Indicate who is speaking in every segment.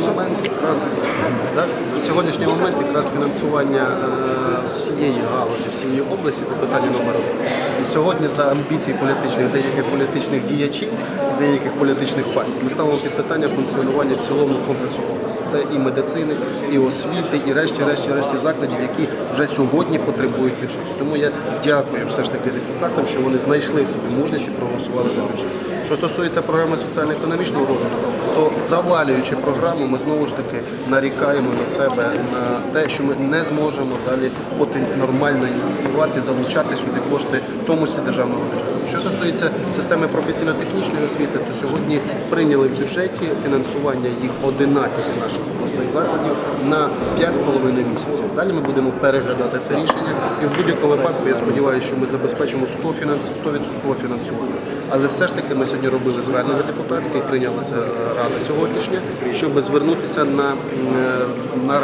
Speaker 1: момент якраз на сьогоднішній момент якраз фінансування е, всієї галузі, всієї області це питання номер один. І сьогодні за амбіції політичних деяких політичних діячів, деяких політичних партій, ми ставимо під питання функціонування в цілому комплексу області. Це і медицини, і освіти, і решті, решті, решті закладів, які вже сьогодні потребують бюджету. Тому я дякую все ж таки депутатам, що вони знайшли в собі мужність і проголосували за бюджет. Що стосується програми соціально-економічного розвитку, то завалюючи програму, ми знову ж таки нарікаємо на себе на те, що ми не зможемо далі потім нормально існувати, залучати сюди кошти, в тому числі державного бюджету. Що стосується системи професійно-технічної освіти, то сьогодні прийняли в бюджеті фінансування їх 11 наших обласних закладів на 5,5 місяців. Далі ми будемо переглядати це рішення, і в будь-якому випадку я сподіваюся, що ми забезпечимо 100 фінанс... 100% фінансування. Але все ж таки ми сьогодні робили звернення депутатське і прийняла це рада сьогоднішня, щоб звернутися на, е, на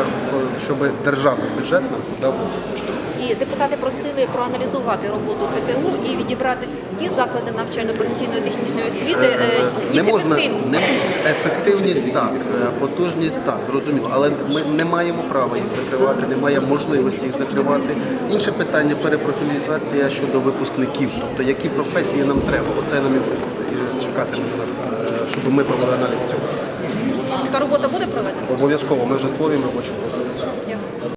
Speaker 1: щоб державний бюджет нам дав на це кошти.
Speaker 2: І депутати просили проаналізувати роботу ПТУ і відібрати ті заклади навчально-професійної технічної освіти, е,
Speaker 1: Не можна
Speaker 2: ефективність.
Speaker 1: не можна ефективність так, е, потужність так, зрозуміло, але ми не маємо права їх закривати, немає можливості їх закривати. Інше питання перепрофілізація щодо випускників, тобто які професії нам треба. Оце нам і чекати на нас, е, щоб ми провели аналіз цього.
Speaker 2: Така робота буде проведена?
Speaker 1: Обов'язково ми вже створюємо робочу групу.